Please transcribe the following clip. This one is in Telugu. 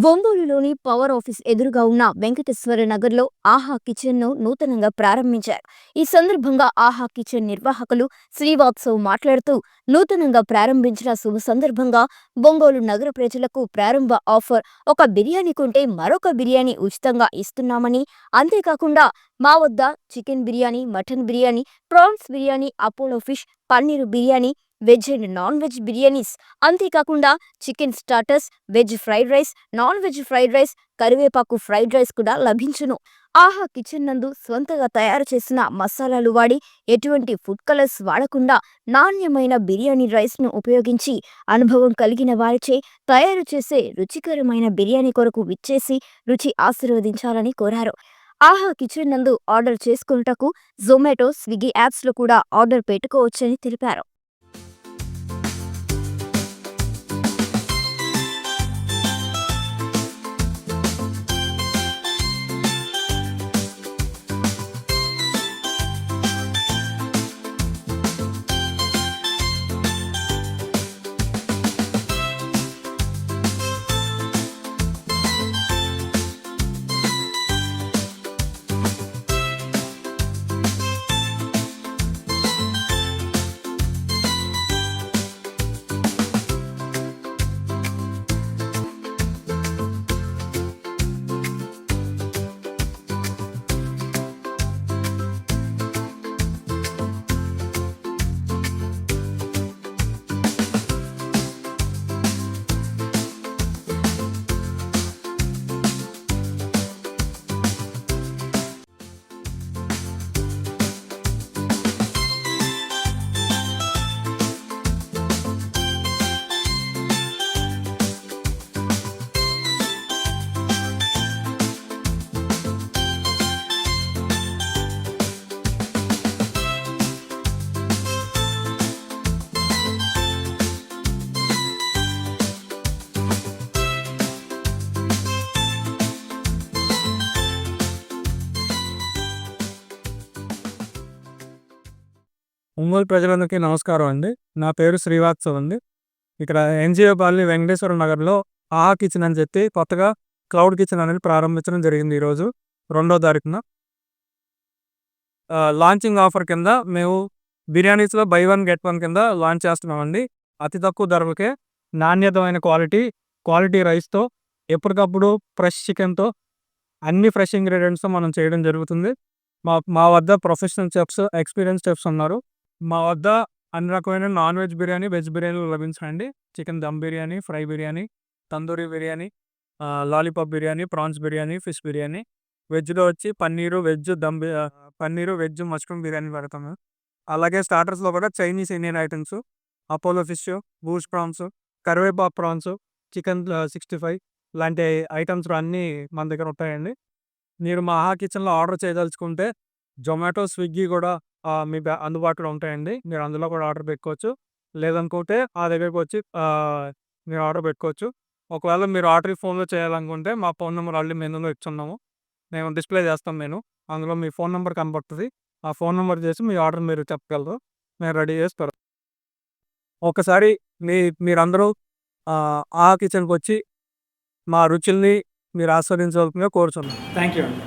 ఒంగోలులోని పవర్ ఆఫీస్ ఎదురుగా ఉన్న వెంకటేశ్వర నగర్లో ఆహా కిచెన్ను నూతనంగా ప్రారంభించారు. ఈ సందర్భంగా ఆహా కిచెన్ నిర్వాహకులు శ్రీవాత్సవ్ మాట్లాడుతూ నూతనంగా ప్రారంభించిన శుభ సందర్భంగా ఒంగోలు నగర ప్రజలకు ప్రారంభ ఆఫర్ ఒక బిర్యానీ కొంటే మరొక బిర్యానీ ఉచితంగా ఇస్తున్నామని అంతేకాకుండా మా వద్ద chicken biryani mutton biryani prawns biryani Apollo fish paneer biryani veg and non veg biryanis. అంతేకాకుండా chicken starters veg fried rice non veg fried rice కరివేపాకు ఫ్రైడ్ రైస్ కూడా లభించును. ఆహా కిచెన్ నందు స్వంతగా తయారు చేసిన మసాలాలు వాడి ఎటువంటి ఫుడ్ కలర్స్ వాడకుండా నాణ్యమైన బిర్యానీ రైస్ను ఉపయోగించి అనుభవం కలిగిన వారిచే తయారు చేసే రుచికరమైన బిర్యానీ కొరకు విచ్చేసి రుచి ఆశీర్వదించాలని కోరారు. ఆహా కిచెన్ నందు ఆర్డర్ చేసుకున్నటకు జొమాటో స్విగ్గీ యాప్స్లో కూడా ఆర్డర్ పెట్టుకోవచ్చని తెలిపారు. ఒంగోలు ప్రజలందరికీ నమస్కారం అండి. నా పేరు శ్రీవాత్సవ్ అండి. ఇక్కడ ఎన్జిఓ కాలనీ వెంకటేశ్వర నగర్లో ఆహా కిచెన్ అని చెప్పి కొత్తగా క్లౌడ్ కిచెన్ అనేది ప్రారంభించడం జరిగింది ఈరోజు రెండో తారీఖున. లాంచింగ్ ఆఫర్ కింద మేము బిర్యానీస్లో బై వన్ గెట్ వన్ కింద లాంచ్ చేస్తున్నామండి. అతి తక్కువ ధరలకే నాణ్యతమైన క్వాలిటీ క్వాలిటీ రైస్తో ఎప్పటికప్పుడు ఫ్రెష్ చికెన్తో అన్ని ఫ్రెష్ ఇంగ్రీడియంట్స్తో మనం చేయడం జరుగుతుంది. మా మా వద్ద ప్రొఫెషనల్ చెఫ్స్ ఎక్స్పీరియన్స్ చెఫ్స్ ఉన్నారు. మా వద్ద అన్ని రకమైన నాన్ వెజ్ బిర్యానీ వెజ్ బిర్యానీలు లభించండి chicken dum biryani fry biryani tandoori biryani lollipop biryani prawns biryani fish biryani. వెజ్లో వచ్చి paneer veg dum paneer veg mushroom biryani పెడతాము. అలాగే స్టార్టర్స్లో కూడా Chinese Indian items. Apollo fish బూస్ prawns కరివేపాకు ప్రాన్స్ చికెన్ సిక్స్టీ ఫైవ్ లాంటి ఐటమ్స్ అన్నీ మన దగ్గర ఉంటాయండి. మీరు మా కిచెన్లో ఆర్డర్ చేయదలుచుకుంటే జొమాటో స్విగ్గీ కూడా మీ బ్యా- అందుబాటులో ఉంటాయండి. మీరు అందులో కూడా ఆర్డర్ పెట్టుకోవచ్చు. లేదనుకుంటే ఆ దగ్గరికి వచ్చి మీరు ఆర్డర్ పెట్టుకోవచ్చు. ఒకవేళ మీరు ఆర్డర్ ఫోన్లో చేయాలనుకుంటే మా ఫోన్ నెంబర్ ఆల్రెడీ మెనూలో ఇచ్చున్నాము. మేము డిస్ప్లే చేస్తాం నేను అందులో మీ ఫోన్ నెంబర్ కనబడుతుంది. ఆ ఫోన్ నెంబర్ చేసి మీ ఆర్డర్ మీరు చెప్పగలరు. మేము రెడీ చేస్తారు ఒకసారి మీ మీరందరూ ఆ, ఆ కిచెన్కి వచ్చి మా రుచుల్ని మీరు ఆస్వాదించవలసిందిగా కోరుచున్నాం. థ్యాంక్ యూ అండి.